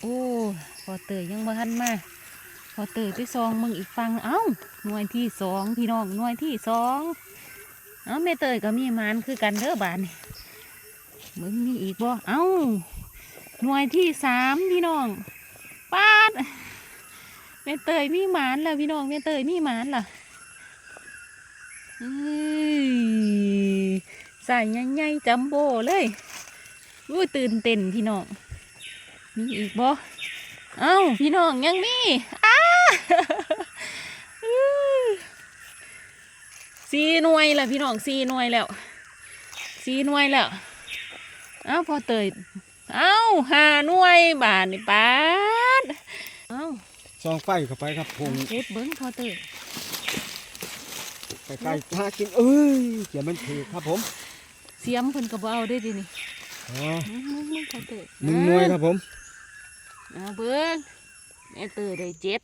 โอ้พอเตยยังบ่ทันมาพอเตยไปซองมึงอีกฟังเอ้าหน่วยที่สองพี่น้องหน่วยที่สองเอ้าแม่เตยก็มีหมานคือกันเด้อบานมึงมีอีกบ่เอ้าหน่วยที่สามพี่น้องปาดแม่เตยมีหมานแล้วพี่น้องแม่เตยมีหมานล่ะเอ้ยใส่ใหญ่ๆจัมโบ้เลยอุ้ตื่นเต้นพี่น้อง มีอีกบ่เอ้าพี่น้องยังมีอ้าอื้อสี่หน่วยแล้วพี่น้องสี่หน่วยแล้วสี่หน่วยแล้วเอ้าพอเตยเอ้าห้าหน่วยบาทนี่ปาดเอ้าซองไฟเข้าไปครับพงเฮ็ดเบิ้งพอเตยไปไกลหากินเอ้ยเกี่ยมันถือครับผม เสียมเพิ่นก็บ่เอาได้ดินี่ หนึ่งหน่วยครับผมเอาเบิ้งแม่เตยได้เจ็ด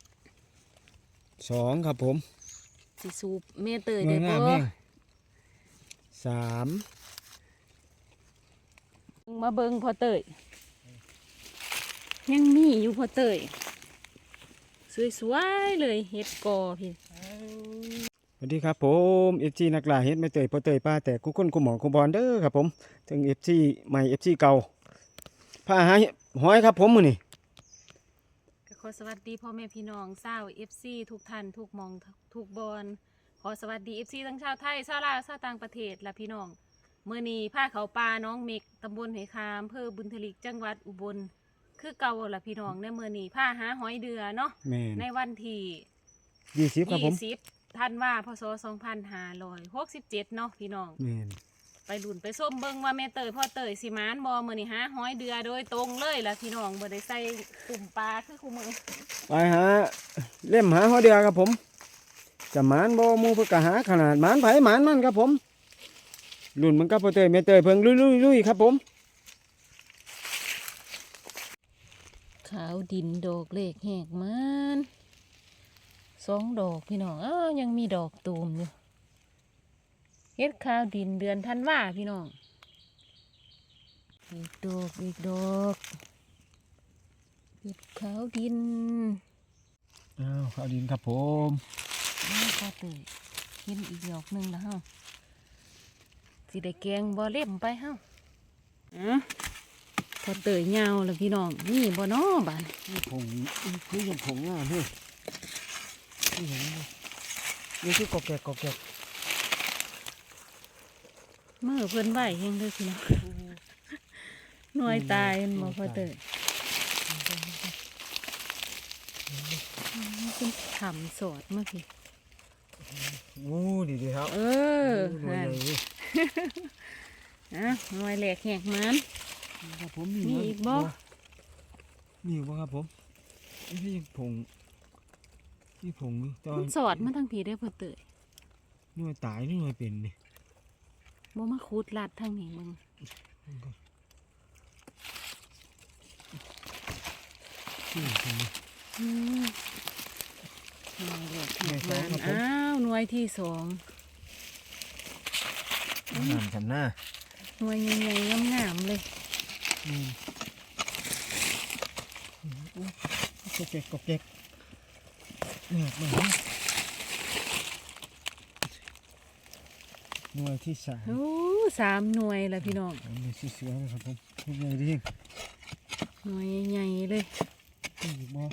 สองครับผมสิสูบแม่เตยหน่ได้วยงาบ่มแห้งสามมาเบิงพอเตยยังมีอยู่พอเตยสวยๆเลยเฮ็ดกอพี่ สวัสดีครับผมเอฟซีนักล่าเฮ็ดไม่เตยพอเตยป้าแต่กุคนกุหมอกุบอลเด้อครับผมถึงเอฟซีใหม่เอฟซีเก่าผ้าหาหอยครับผมมือนี่ก็ขอสวัสดีพ่อแม่พี่น้องเศร้าว FC ทุกท่านทุกหมองทุกบอลขอสวัสดี FC ทั้งชาวไทยชาวลาวชาวต่างประเทศและพี่น้องเมื่อนี้ผ้าเขาปลาน้องเมกตำบลเหคามอำเภอบุญทลิกจังหวัดอุบล คือเก่าละพี่น้องในเมื่อนี้ผ้าหาหอยเดือเนาะแม่นในวันที่ยี่สิบครับผมยี่สิบ ท่านว่าพศสองพันห้าร้อยหกสิบเจ็ดเนาะพี่น้อง แม่นไปหลุนไปส้มเบิงว่าแม่เตยพ่อเตยสิมานบอมือนี่ฮะห้อยเดือโดยตรงเลยล่ะพี่น้องบ่ได้ใส่ตุ่มปลาคือคู่มือไปหาเล่มหาหอยเดือครับผม จะหมานบ่หมูเพื่อกะหาขนาดหมานไผหมานมันครับผมรุ่นมันก็พอเตยแม่เตยเพิ่งลุยลุยลุยครับผม ขาวดินดอกเล็กแหกมัน สองดอกพี่น้องอ้าวยังมีดอกตูมอยู่เฮ็ดขาวดินเดือนธันวาพี่น้องอีกดอกอีกดอกเฮ็ดขาวดินอ้าวข้าวดินครับผมนี่พ่อเตยเห็นอีกดอกหนึ่งแล้วเฮาสิได้แกงบ่เล่มไปเฮาอะพอเตยยาวแล้วพี่น้องนี่บ่น้อบานนี่ผงนี่ยังผงงามเฮ้ย นี่เห็นไหมนี่คือกอกแกกกอกแกกมือเพิ่นไหวเฮงเด้อพี่น้องหน่วยตายมันบ่พอเตยเป็นทำสอดเมื่อกี้โอ้ดีดีครับ เออหน่วยนั่นใหญ่อะหน่วยแหลกแหกมันครับผมมีอีกบ่มีอีกบ่ครับผมนี่ยังผง นี่ผงนี่ตอมันนสอดมาทั้งผีได้อพอเตยหน่วยตายนี่หน่วยเป็นนี่บ่มาคูดลัดทางนี้มึงนี่ผงนี่ อืมหน่วยแหลกแหกหน่วยสองมันครับผม อ้าวหน่วยที่สองงามกันหน้าหน่วยใหญ่ๆงามๆเลยอืมกอกแกกกอกแกก เนี่ยมาหน่วยที่สามโอ้สามหน่วยละพี่น้องอันนี้สวยๆนะครับผมทุกอย่างดีหน่วยใหญ่ๆเลยอีกบ่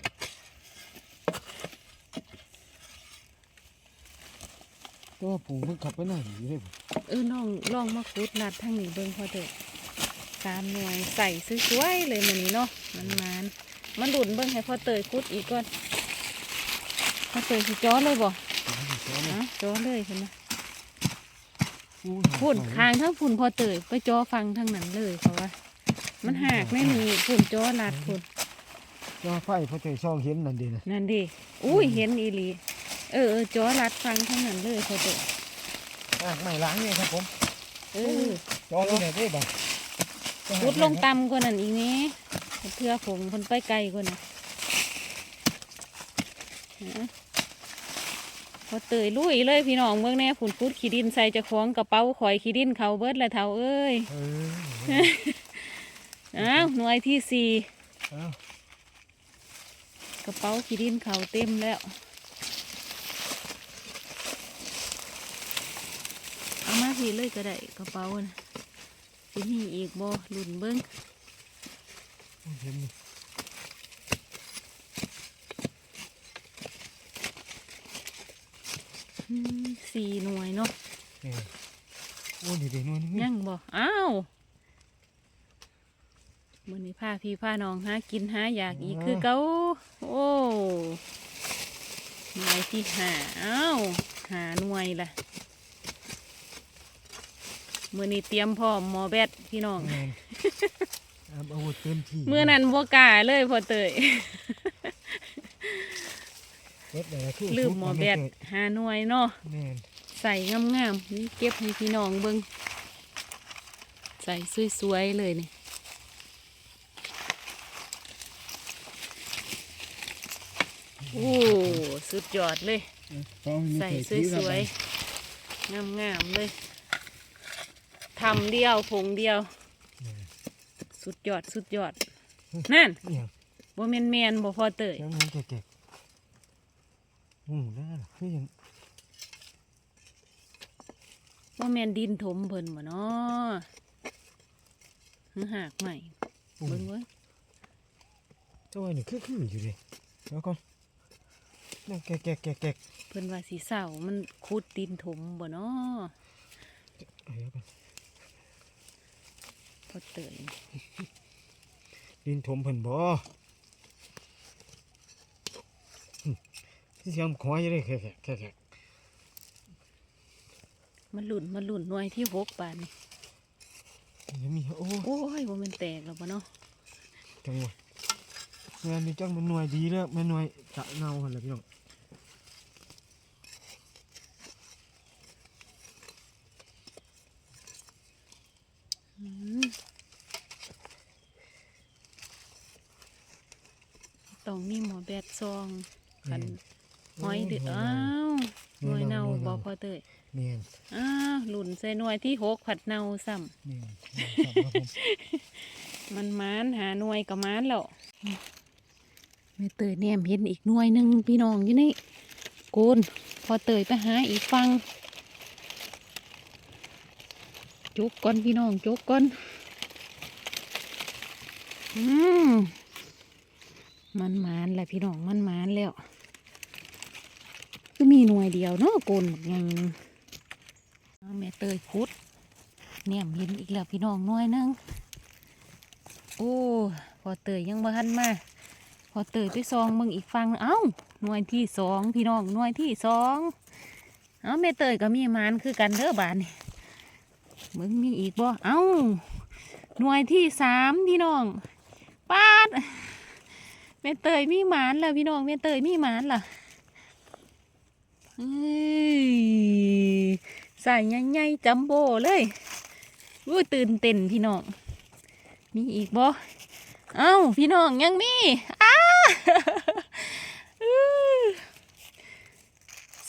ก็ผมเพิ่งขับไปไหนอยู่เลยเออน้องลองมาคูดลัดทางนี้เบิ่งพอเถอะสามหน่วยใส่สวยๆเลยมันนี้เนาะมันมันมันดุนเบิ่งให้พอเตยคูดอีกก่อน พอเตยสิจ้อเลยบ่อะจ้อเลยเห็นไหมฝุ่นคางทั้งฝุ่นพอเตยไปจ้อฟังทั้งนั้นเลยเพราะว่า มันหักไม่มีฝุ่นจ้อลัดฝุ่นก็ไฟพอเตยช่องเห็นนั่นดีนะนั่นดิอุ้ยเห็นอีหลีเออเออจ้อลัดฟังทั้งนั้นเลยพอเตยอะไม่ล้างเนี่ยครับผมเออจองเลยได้บ่พุดลงต่ำกว่านั้นอีกนี้เพื่อผงคนไปไกลกว่านั้นฮะพ อเตยลุยเลยพี่น้องเมืองแน่ผุนพุดขี้ดินใส่จะคล้องกระเป๋าข่อยขี้ดินเขาเบิดและเท่าเอ้ยอ้าวหน่วยที่สี่กระเป๋าขี้ดินเขาเต็มแล้วเอามาทีเลยก็ได้กระเป๋านะสิมีอีกบ่หลุนเบิ้งเห็นนี่ อืม สี่หน่วยเนาะเออโอ้ดีดีนู่นนี่ยังบ่อ้าวมื้อนี้พาพี่พาน้องหากินหาอยากอีกคือเก่าโอ้หน่วยที่หาอ้าวหาหน่วยล่ะมื้อนี้เตรียมพร้อมหมอแบตพี่น้องแม่นเอาอาวุธเต็มที่มื้อนั้นบ่กล้าเลยพอเตยเก็บได้แล้วคือลืมหมอแบตหาหน่วยเนาะแม่นใส่งามๆนี่เก็บให้พี่น้องเบิ่งใส่สวยๆเลยนี่โอ้สุดยอดเลย ใส่สวยๆงามๆเลยทำเดียวผงเดียว สุดยอดสุดยอดนั่นๆเนี่ยบ่แม่นแมนบ่พอเตย เจ้ามันเก่งๆ อืมนั่นน่ะคือยังบ่แม่นดินถมเพิ่นบ่เนาะหือหากใหม่อืมเบิ่งเว้ยเจ้าไอ้นี่คือคืออยู่เลยแล้วก่อนนั่นแกะแกะแกะแกะเพิ่นว่าสิเศร้ามันขุดดินถมบ่เนาะเอาเดี๋ยวก่อนพอเตยดินถมเพิ่นบ่ ที่เสียงขออยู่เลยแค่แค่แค่แค่มันหลุ่นมันหลุ่นหน่วยที่หกบาทนี่ยังมีโอ้โอ้ยบ่แม่นแตกแล้วบ่เนาะจังหวะงานนี้จังมันหน่วยดีแล้วแม่หน่วยจะเน่าหันแหละพี่น้องอืมต้องมีหมอแบดซองกัน หอยเดืออ้าวหน่วยเน่าบ่พอเตยเนียนอ้าวหลุ่นใส่หน่วยที่หกผัดเน่าซ้ำเนียนครับผมมันมานหาหน่วยกับมานแล้วแม่เตยแนมเห็นอีกหน่วยหนึ่งพี่น้องอยู่นี่โกนพอเตยไปหาอีกฟังจุกก่อนพี่น้องจุกก่อนอืมมันมานแหละพี่น้องมันมานแล้ว็มีหน่วยเดียวเนาะโกนบังนึงเอาแม่เตยพุดแนมเห็นอีกแล้วพี่น้องหน่วยนึงโอ้พอเตยยังบ่ทันมาพอเตยไปซองมึงอีกฟังเอ้าหน่วยที่สองพี่น้องหน่วยที่สองเอ้าแม่เตยก็มีมานคือกันเด้อบานนี่มึงมีอีกบ่เอ้าหน่วยที่สามพี่น้องปาดแม่เตยมีหมานแล้วพี่น้องแม่เตยมีหมานล่ะเอ้ย ใส่ใหญ่ๆจัมโบ้เลยอุ้ยตื่นเต้นพี่น้อง มีอีกบ่เอ้าพี่น้องยังมีอ้า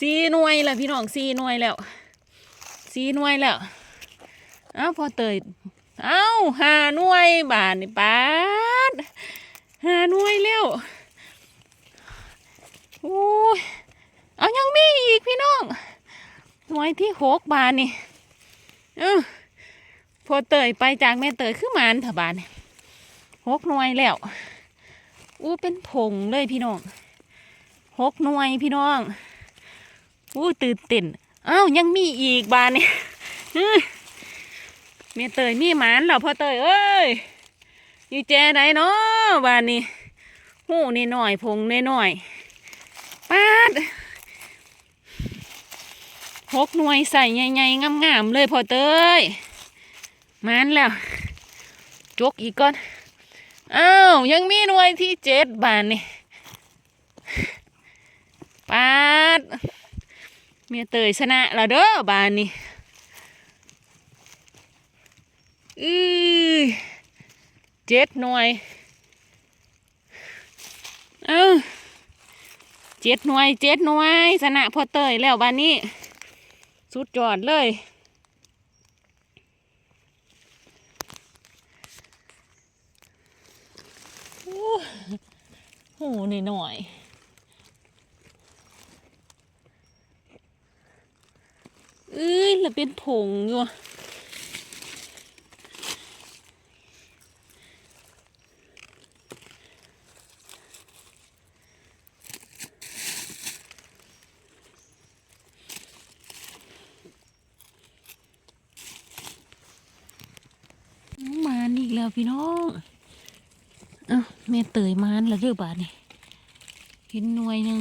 สีหน่วยแล้วพี่น้องสีหน่วยแล้วสีหน่วยแล้วเอ้าพอเตยเอ้าหาหน่วยบาทนี่ปาดหาหน่วยแล้วโอ้ย เอายังมีอีกพี่น้องหน่วยที่หกบาทนี่เออพอเตยไปจากแม่เตยคือหมานเถอะบานนี่หกหน่วยแล้ว อู้เป็นผงเลยพี่น้องหกหน่วยพี่น้อง อู้ตื่นเต้นอ้าวยังมีอีกบานนี่อื้อแม่เตยมีหมานแล้วพอเตยเอ้ยอยู่แจไหนเนาะบานนี้หูนี่หน่อยผงนี่หน่อยปาด หกหน่วยใส่ใหญ่ๆงามๆเลยพอเตยมันแล้ว จกอีกก่อนอ้าวยังมีหน่วยที่เจ็ดบานนี่ปาดเมียเตยชนะแล้วเด้อบานนี่อือเจ็ดหน่วยเอ้าเจ็ดหน่วยเจ็ดหน่วยชนะพอเตยแล้วบานนี้ สุดยอดเลย โอ้โหน่หน่อยเอ้ยแล้วเป็นผงอยู่อะมาอีกแล้ว พี่น้อง เอ้าแม่เตยมานแล้วเด้อบาดนี่เห็นหน่วยหนึ่ง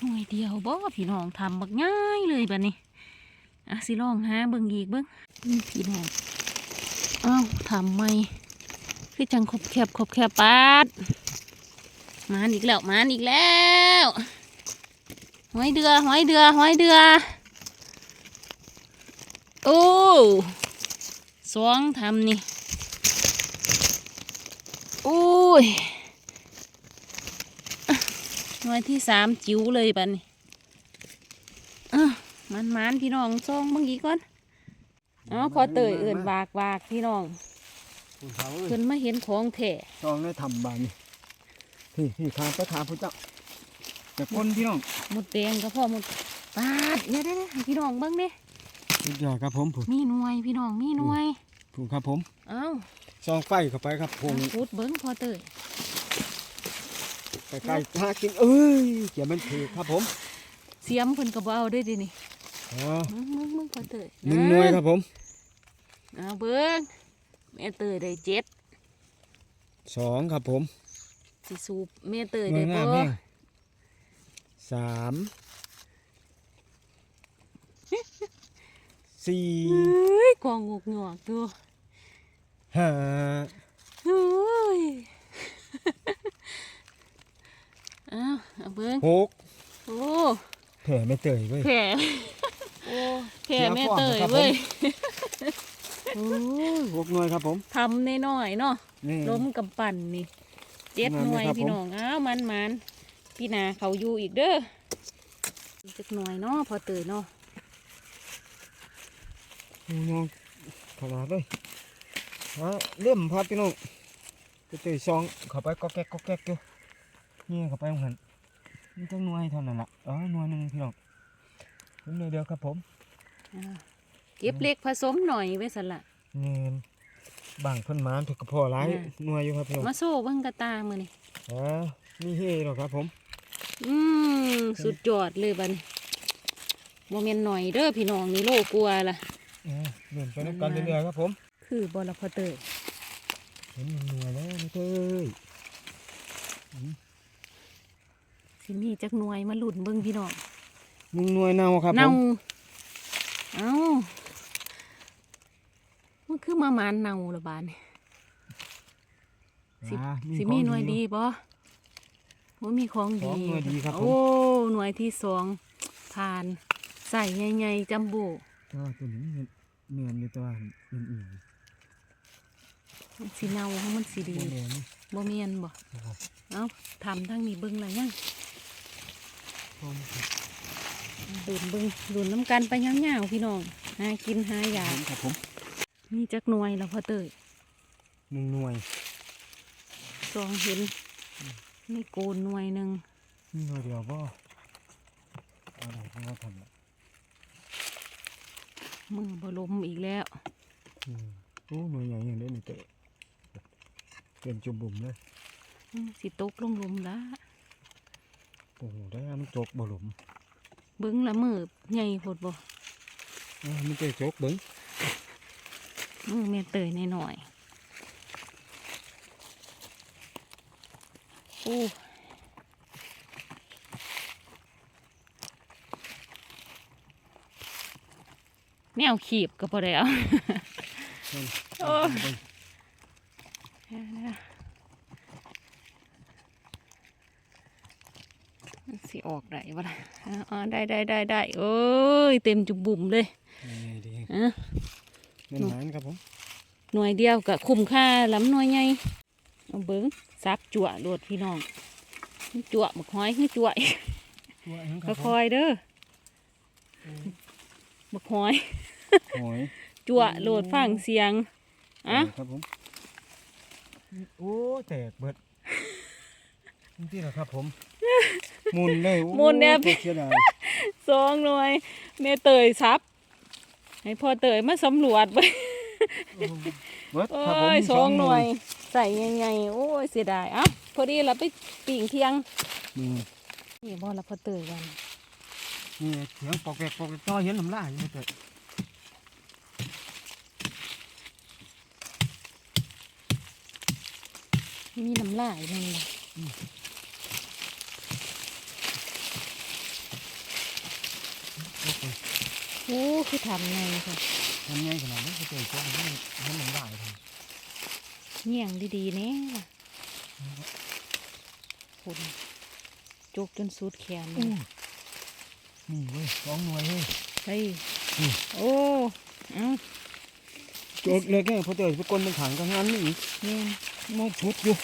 หน่วยเดียวบ่พี่น้องทำบักง่ายเลยบาดนี้อะสิลองหาเบิ่งอีกเบิ่งพี่น้องเอ้าทำไม่คือจังคบแคบคบแคบปาดมานอีกแล้วมานอีกแล้วหอยเดือหอยเดือหอยเดือ โอ้สองทำนี่โอ้ยอะหน่วยที่สามจิ๋วเลยบัดนี้อะมันมันๆพี่น้องซองเมื่อกี้ก่อนเอ๋อพอเตยเอื่นวากวากพี่น้องคุณเขาเอ้ยเพิ่นมาเห็นของแท้ซองได้ทำบานนี่พี่พี่ทางไปถามพระเจ้าแต่คนพี่น้องหมดแดงก็พ่อหมดปาดเดี๋ยวได้ให้พี่น้องเบิ่งเด้ สุดยอดครับผมผมมีหน่วยพี่น้องมีหน่วยถูกครับผมเอ้าซองไฟเข้าไปครับพงพูดเบิ่งพอเตยใกล้ๆหากินเอ้ยเกี่ยมันถือครับผม เสียมเพิ่นก็บ่เอาได้ดินี่อ๋อมึงมึงมึงพอเตยหนึ่งหน่วยครับผมเอาเบิ้งแม่เตยได้เจ็ดสองครับผมสิสูบแม่เตยหน่ได้วยงาบ่มแห้งสาม สี่เฮ้ยกองงกงอกตัวห้าเฮ้ยเอาเอาเบิ้งหกโอ้แผ่ไม่เตยเว้ยแผลโอ้แผลแม่เตยเว้ยโอ้ยหกหน่วยครับผมทำในน้อยๆเนาะนี่ ล้มกำปั่นนี่เจ็ดมาหไหมน่วยครับพี่ผมน้องอ้าวมันมันพี่นาเขาอยู่อีกเด้ออีกจักหน่วยเนาะพอเตยเนาะ น้องขนาดเลยฮะเล่มพัดพี่น้องไปเตยซองเข้าไปก็แก๊กก็แก๊กอยู่นี่เข้าไปเหมือนนี่ต้องหน่วยเท่านั้นละอ๋อหน่วยหนึ่งพี่น้องผมหน่วยเดียวครับผมอ่าเก็บเล็กผสมหน่อยไว้สละนี่บางเพิ่นหมานถูกกระเพาะหลายอ่าหน่วยอยู่ครับพี่น้องมาโซ่เบิ่งกระตามือนี่อ๋อมีเฮ่หรอกครับผม อืมสุดยอดเลยบัดนี้โมเมนหน่อยเด้อพี่น้องนี่โลกลัวล่ะอ่า เดินไปน้ำกันเรื่อยๆครับผม คือบอลพอเตยเห็นหน่วยแล้วนี่เต้ยสิมีจักหน่วยมาหลุนเบิ่งพี่น้องหนึ่งหน่วยเน่าครับผเน่ามเอ้ามันคือมาหมานเน่าละบาดนี่สิอ่าสิของมีหน่วยดีบ่ว่ามีของสอดีงหน่วยดีครับผมโอ้หน่วยที่สองผ่านใส่ใหญ่ๆจัมโบ้ก็ตัวนี้มัน เนียนอยู่ตัวอื่นอื่นมันสีเน่าของมันสีดีโมเนียนบ่เมียนบ่นะครับเอ้าทำทั้งนี้เบิ่งอะไรยังพร้อมครับดูนเบิ่งดูนน้ำกันไปยาวๆพี่น้องหากินหายาครับผมมีจักหน่วยแล้วพอเตยหนึ่งหน่วยสองเห็นนี่โกนหน่วยหนึ่งนี่หน่วยเดียวก็เอาได้ก็ว่าทำละ มือบลมอีกแล้วอืมโอ้หน่วยใหญ่อย่างนี้นี่เตะเป็นจุ่มบุ่มเลยอื้อสิตกลงหลุมละโอ้โหได้มันจกบ่หลุมเบิ่งละมือใหญ่โพดบ่อ่ามันเตะจกเบิ้งมือแม่เตยหน่อยๆโอ้ แนวขีบก็พอได้เอานั่นโอ้เบิ่งมันสิออกได้บ่ล่ะอ่าอ่าได้ได้ได้ได้โอ้ยเต็มจุบบุ่มเลยนี่ดีอะเล่นหมานครับผม หน่วยเดียวกับคุ้มค่าลำหน่วยใหญ่เอาเบิ้งซับจั่วโดดพี่น้องจั่วบักหอยคือจั่วตัวเองครับผค่มอยๆเด้อบักหอย หอยจั่วโหลดฟังเสียงอะครับผมโอ้แตกเบิดนี่แหละครับผมหมุนเลยโอ้หมุนเนี่ยตัวเสียดายสองหน่วยแม่เตยซับ ให้พ่อเตยมาสำรวจไปเบิดโอ้ครับผมยมีสองหน่วย ใส่ยังไงโอ้ยเสียดายเอ้าพอดีเราไปปิ่งเที่ยงนี่นี่บ่ละพ่อเตยกันนี่เสียงปอกแปกปอกแปกต่อเห็นลำลายอยู่เบิด มีน้ำลายนั่นล่ะโอ้โหโอ้คือทำไงค่ะทำไงขนาดนี้ก็เจอตัวนี้เห็นลำลายเลยเงี่ยงดีๆเนี่ยคุณจุกจนสุดแขนอู้นี่เว้ยสองหน่วยเฮ้ยเฮ้ยอืมโอ้เอ้าโจดเลยแค่พอเจอไปกลนเป็นถังกันงานนี่อีกเนี่ย มองชุดอยู่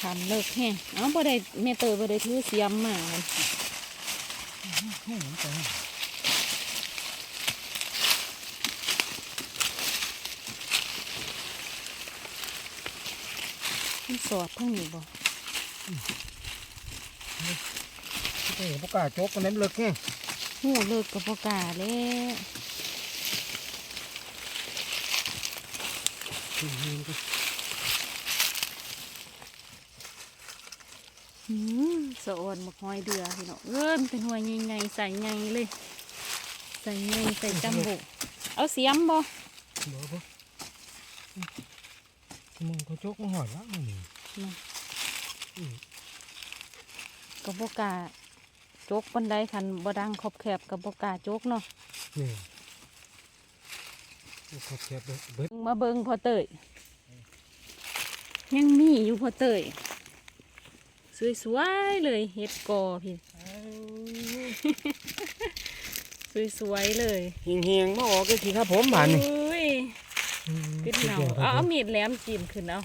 ทำเลิกแห้งเอ้าบ่ได้แม่เตยบ่ได้ถือเสียมมาโอ้โหใจมันสอดทั้งนี้บ่พอเจอประกล้าศโจกกันนั้นเลิกแค่หูเลิกกับบ่กล้าแล้ว อืมก็ หืม สะออนบักหอยเดือพี่น้องเอิ้นเป็นหัวใหญ่ๆใส่ใหญ่เลย ใส่ใหญ่ใส่จำบุเอาเสียมบ่เดี๋ยวบ่มึงก็โจกมาหอดแล้วนี่กับบ่กล้าจกปันไดคันบ่ดังขอบแคบกับบ่กล้าจกเนาะนี่ขอบแคบเบิดเบิดมาเบิ่งพอเตยยังมีอยู่พอเตย สวยๆเลยเฮ็ดกอพี่สวยๆเลยเฮียงเฮียงๆมาออกก็ทีครับผมบานนี่อุ้ยขึ้นเหนาเอาเอามีดแหลมจิ้มขึ้นเอา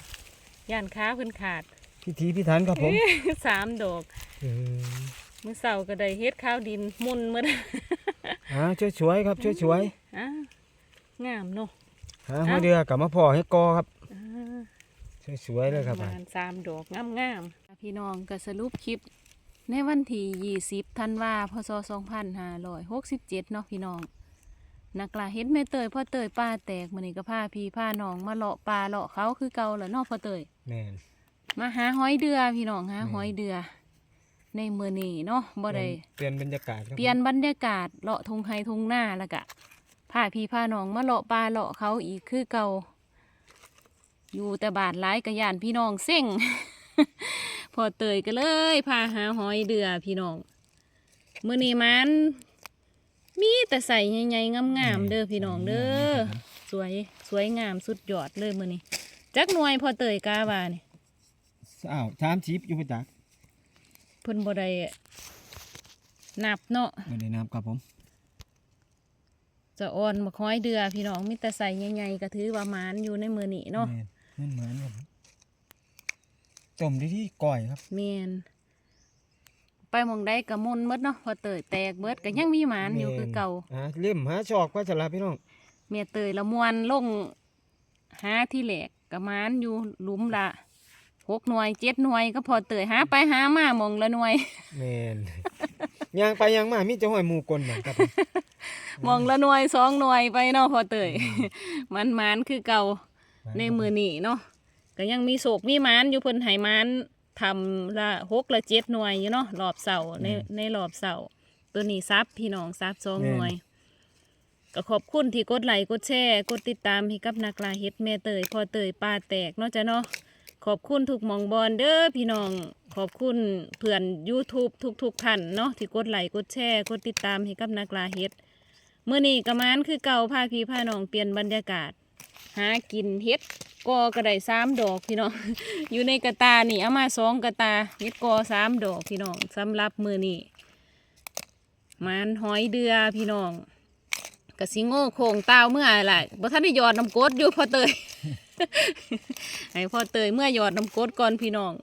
ย่านค้าเพิ่นขาดพิธีพิถันครับผมสามดอกเออมื้อเช้าก็ได้เฮ็ดข้าวดินมุนหมื้ออ่าช่วยช่วยๆครับช่วยช่วยอะงามเนาะๆหาหัวเดือกลับมาพ่อให้กอครับอ่า ช่วยช่วยๆเลยครับปบาระนมาณสามดอกงามงามๆพี่น้องก็สรุปคลิป ในวันที่ยี่สิบธันวาพศสองพันห้าร้อยหกสิบเจ็ดเนาะพี่น้องนักลาเฮ็ดแม่เตยพ่อเตยป้าแตกมื้อนี้ก็พาพี่พาน้องมาเลาะปลาเลาะเขาคือเก่าแหละเนาะพ่อเตยแม่นมาหาหอยเดือพี่น้องหาแม่นหอยเดือ ในมื้อนี้เนาะบ่ได้เปลี่ยนบรรยากาศครับเปลี่ยนบรรยากาศเลาะทงไฮทงหน้าแล้วก็พาพี่พาน้องมาเลาะปลาเลาะเขาอีกคือเก่า อยู่แต่บาดร้ายกระยานพี่น้องเซ็งพอเตยก็เลยพาหาหอยเดือพี่น้องมื้อนี้มัน มีแต่ใส่ใหญ่ๆงามๆเด้อพี่น้องเด้อสวยสวยงามสุดยอดเลยมื้อนี้จักหน่วยพอเตยกาว่านี่อ้าวชามชีพอยู่ประจักษ์เพิ่นบ่ได้นับเนาะไม่ได้น้ำครับผม จะอ่อนบักห้อยเดือพี่น้องมีแต่ใส่ใหญ่ๆก็ถือว่าหมานอยู่ในมือนี่เนาะแม่นเหมือนครับผมจมที่ที่ก่อยครับเมียนไปหมองได้กระมนหมดเนาะพอเตยแตกเบิดก็ยังมีหมานอยู่คือเก่าอ่าเล่มหาชอกก็จะลาพี่น้องเมียเตยละมวนลงหาที่แหลกกระมานอยู่หลุมละหกหน่วยเจ็ดหน่วยก็พอเตยหาไปหามาหมองละหน่วยแม่นยางไปยางมามีจะห้อยหมูกลเหมือนครับผมหมองละหน่วยสองหน่วยไปเนาะพอเตยมันหมานคือเก่า ในมือนี่เนาะก็ยังมีโศกมีหมานอยู่เพิ่นไหมานทำละหกละเจ็ดหน่วยอยู่เนาะรอบเสาในในรอบเสาตัวนี้ซับพี่น้องซับสองหน่วย ก็ขอบคุณที่กดไลค์กดแชร์กดติดตามให้กับนักลาเฮ็ดแม่เตยพอเตยปลาแตกเนาะจ้ะเนาะขอบคุณทุกหมองบอลเด้อพี่น้องขอบคุณเพื่อน YouTube ทุกๆท่านเนาะที่กดไลค์กดแชร์กดติดตามให้กับนักลาเฮ็ดเมื่อนี้กระมานคือเก่าพาพี่พาน้องเปลี่ยนบรรยากาศ หากินเฮ็ดกอกระไดสามดอกพี่น้อง อยู่ในกระตานี่เอามาสองกระตาเฮ็ดกอสามดอกพี่น้องสำหรับมือนี่มันหอยเดือพี่น้องกะสิโง่โคงเต้าเมื่อไรบ่ทันได้ยอดน้ำกดอยู่พ่อเตยให้พ่อเตยเมื่อยอดน้ำกดก่อนพี่น้อง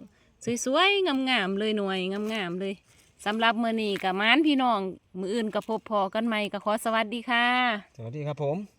สวยๆงามๆเลยหน่วยงามๆเลยสำหรับมือนี้กับมานพี่น้อง มืออื่นกับพบพอกันใหม่ก็ขอสวัสดีค่ะ สวัสดีครับผม